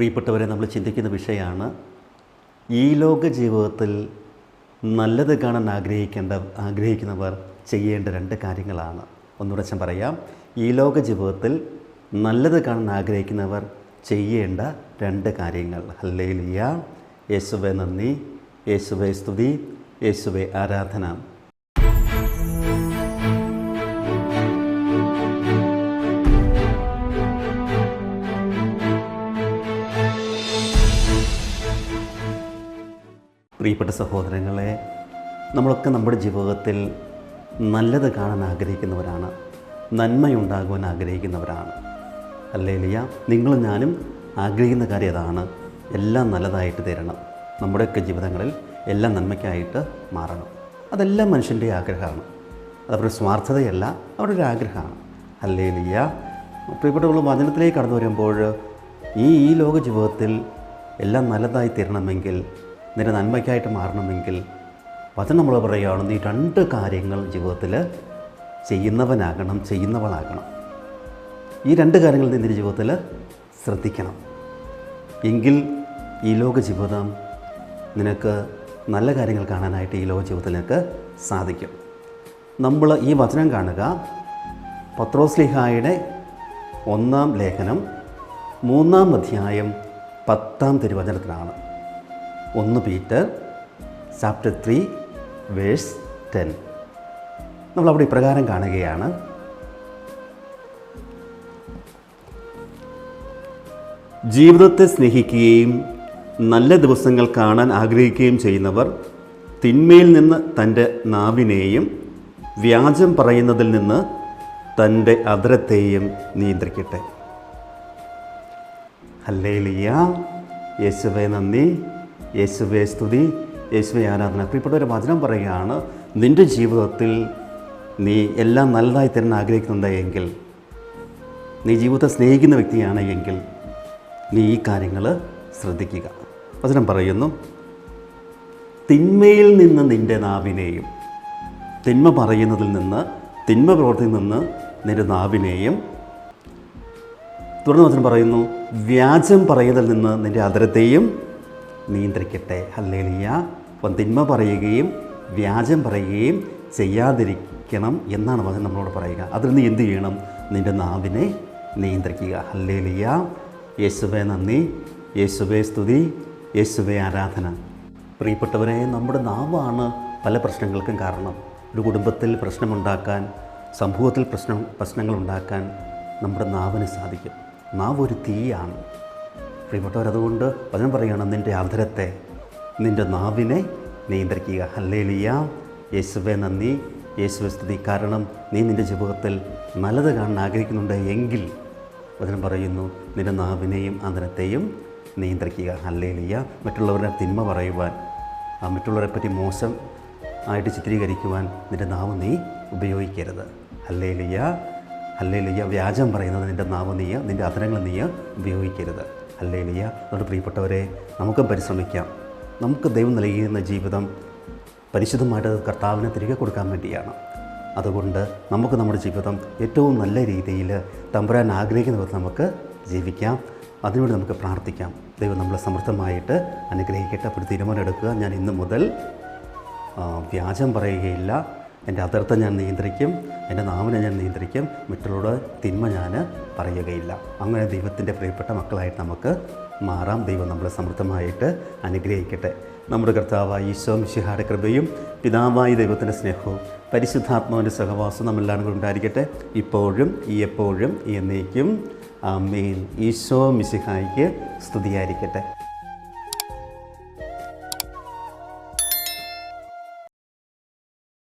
പ്രിയപ്പെട്ടവരെ നമ്മൾ ചിന്തിക്കുന്ന വിഷയമാണ് ഈ ലോക ജീവിതത്തിൽ നല്ലത് കാണാൻ ആഗ്രഹിക്കേണ്ട ആഗ്രഹിക്കുന്നവർ ചെയ്യേണ്ട രണ്ട് കാര്യങ്ങളാണ്. ഒന്നുകൂടെ ഞാൻ പറയാം ഈ ലോക ജീവിതത്തിൽ നല്ലത് കാണാൻ ആഗ്രഹിക്കുന്നവർ ചെയ്യേണ്ട രണ്ട് കാര്യങ്ങൾ. ഹല്ലേലിയ. യേശുവെ നന്ദി. യേശുവെ സ്തുതി. യേശുവെ ആരാധന. പ്രിയപ്പെട്ട സഹോദരങ്ങളെ നമ്മളൊക്കെ നമ്മുടെ ജീവിതത്തിൽ നല്ലത് കാണാൻ ആഗ്രഹിക്കുന്നവരാണ് നന്മയുണ്ടാകുവാൻ ആഗ്രഹിക്കുന്നവരാണ്. അല്ലേ ലിയ നിങ്ങളും ഞാനും ആഗ്രഹിക്കുന്ന കാര്യം അതാണ്. എല്ലാം നല്ലതായിട്ട് തരണം. നമ്മുടെയൊക്കെ ജീവിതങ്ങളിൽ എല്ലാം നന്മയ്ക്കായിട്ട് മാറണം. അതെല്ലാം മനുഷ്യന്റെ ആഗ്രഹമാണ്. അതവരുടെ സ്വാർത്ഥതയല്ല അവരുടെ ഒരു ആഗ്രഹമാണ്. അല്ലേ അല്ലേലിയ പ്രിയപ്പെട്ടവൾ വചനത്തിലേക്ക് കടന്നു വരുമ്പോൾ ഈ ഈ ലോക ജീവിതത്തിൽ എല്ലാം നല്ലതായി തീരണമെങ്കിൽ നിന്റെ നന്മയ്ക്കായിട്ട് മാറണമെങ്കിൽ വചനം നമ്മൾ പറയുകയാണ് നീ രണ്ട് കാര്യങ്ങൾ ജീവിതത്തിൽ ചെയ്യുന്നവനാകണം ചെയ്യുന്നവളാകണം. ഈ രണ്ട് കാര്യങ്ങൾ നീ നിന്റെ ജീവിതത്തിൽ ശ്രദ്ധിക്കണം. എങ്കിൽ ഈ ലോക ജീവിതം നിനക്ക് നല്ല കാര്യങ്ങൾ കാണാനായിട്ട് ഈ ലോക ജീവിതത്തിൽ നിനക്ക് സാധിക്കും. നമ്മൾ ഈ വചനം കാണുക. പത്രോസ്ലിഹായുടെ ഒന്നാം ലേഖനം മൂന്നാം അധ്യായം പത്താം തിരുവചനത്തിലാണ്. ഒന്ന് Peter chapter three verse ten. നമ്മളവിടെ ഇപ്രകാരം കാണുകയാണ്. ജീവിതത്തെ സ്നേഹിക്കുകയും നല്ല ദിവസങ്ങൾ കാണാൻ ആഗ്രഹിക്കുകയും ചെയ്യുന്നവർ തിന്മയിൽ നിന്ന് തന്റെ നാവിനെയും വ്യാജം പറയുന്നതിൽ നിന്ന് തന്റെ അദരത്തെയും നിയന്ത്രിക്കട്ടെ. ഹല്ലേലിയ. യേശുവെ നന്ദി. യേശുവെ സ്തുതി. യേശുവെ ആരാധന. പ്രിയപ്പെട്ട ഒരു വചനം പറയുകയാണ് നിന്റെ ജീവിതത്തിൽ നീ എല്ലാം നല്ലതായി തരാൻ ആഗ്രഹിക്കുന്നുണ്ടെങ്കിൽ നീ ജീവിതത്തെ സ്നേഹിക്കുന്ന വ്യക്തിയാണ് എങ്കിൽ നീ ഈ കാര്യങ്ങൾ ശ്രദ്ധിക്കുക. വചനം പറയുന്നു തിന്മയിൽ നിന്ന് നിന്റെ നാവിനെയും തിന്മ പറയുന്നതിൽ നിന്ന് തിന്മ പ്രവർത്തിയിൽ നിന്ന് നിന്റെ നാവിനെയും തുടർന്ന് വചനം പറയുന്നു വ്യാജം പറയുന്നതിൽ നിന്ന് നിന്റെ അതരത്തെയും നിയന്ത്രിക്കട്ടെ. ഹല്ലേലിയ. അപ്പം തിന്മ പറയുകയും വ്യാജം പറയുകയും ചെയ്യാതിരിക്കണം എന്നാണ് വചനം നമ്മളോട് പറയുക. അതിൽ നീ എന്ത് ചെയ്യണം? നിന്റെ നാവിനെ നിയന്ത്രിക്കുക. ഹല്ലേലിയ. യേശുവെ നന്ദി. യേശുവെ സ്തുതി. യേശുവെ ആരാധന. പ്രിയപ്പെട്ടവരെ നമ്മുടെ നാവാണ് പല പ്രശ്നങ്ങൾക്കും കാരണം. ഒരു കുടുംബത്തിൽ പ്രശ്നമുണ്ടാക്കാൻ സമൂഹത്തിൽ പ്രശ്നം പ്രശ്നങ്ങൾ ഉണ്ടാക്കാൻ നമ്മുടെ നാവിന് സാധിക്കും. നാവ് ഒരു തീയാണ്. പ്രിയപ്പെട്ടവർ അതുകൊണ്ട് വചനം പറയുകയാണ് നിന്റെ അധരത്തെ നിന്റെ നാവിനെ നിയന്ത്രിക്കുക. ഹല്ലേലിയ. യേശുവെ നന്ദി. യേശുവെ സ്തുതി. കാരണം നീ നിന്റെ ജീവിതത്തിൽ നല്ലത് കാണാൻ ആഗ്രഹിക്കുന്നുണ്ട് എങ്കിൽ വചനം പറയുന്നു നിന്റെ നാവിനെയും അധരത്തെയും നിയന്ത്രിക്കുക. ഹല്ലേലിയ. മറ്റുള്ളവരുടെ തിന്മ പറയുവാൻ ആ മറ്റുള്ളവരെ പറ്റി മോശം ആയിട്ട് ചിത്രീകരിക്കുവാൻ നിന്റെ നാവ് നീ ഉപയോഗിക്കരുത്. ഹല്ലേലിയ. ഹല്ലേലിയ. വ്യാജം പറയുന്നത് നിന്റെ നാവ് നീയ നിന്റെ അധരങ്ങൾ നീയ ഉപയോഗിക്കരുത്. ഹല്ലേലിയ അതുകൊണ്ട് പ്രിയപ്പെട്ടവരെ നമുക്കും പരിശ്രമിക്കാം. നമുക്ക് ദൈവം നൽകിയിരുന്ന ജീവിതം പരിശുദ്ധമായിട്ട് കർത്താവിനെ തിരികെ കൊടുക്കാൻ വേണ്ടിയാണ്. അതുകൊണ്ട് നമുക്ക് നമ്മുടെ ജീവിതം ഏറ്റവും നല്ല രീതിയിൽ തമ്പുരാൻ ആഗ്രഹിക്കുന്ന വിധത്തിൽ നമുക്ക് ജീവിക്കാം. അതിനുവേണ്ടി നമുക്ക് പ്രാർത്ഥിക്കാം. ദൈവം നമ്മളെ സമൃദ്ധമായിട്ട് അനുഗ്രഹിക്കട്ടെ. അപ്പോൾ തീരുമാനം എടുക്കുക. ഞാൻ ഇന്ന് മുതൽ വ്യാജം പറയുകയില്ല. എന്റെ അതിർത്ഥം ഞാൻ നിയന്ത്രിക്കും എന്റെ നാവിനെ ഞാൻ നിയന്ത്രിക്കും മറ്റുള്ളവരുടെ തിന്മ ഞാൻ പറയുകയില്ല. അങ്ങനെ ദൈവത്തിന്റെ പ്രിയപ്പെട്ട മക്കളായിട്ട് നമുക്ക് മാറാം. ദൈവം നമ്മളെ സമൃദ്ധമായിട്ട് അനുഗ്രഹിക്കട്ടെ. നമ്മുടെ കർത്താവായ ഈശോ മിഷിഹാര കൃപയും പിതാവായ ദൈവത്തിന്റെ സ്നേഹവും പരിശുദ്ധാത്മാവിന്റെ സഹവാസവും നമ്മളെല്ലാം കൂടെ ഉണ്ടായിരിക്കട്ടെ. ഇപ്പോഴും ഈ എപ്പോഴും എന്നേക്കും. ആമേൻ. ഈശോ മിശിഹായിക്ക് സ്തുതിയായിരിക്കട്ടെ.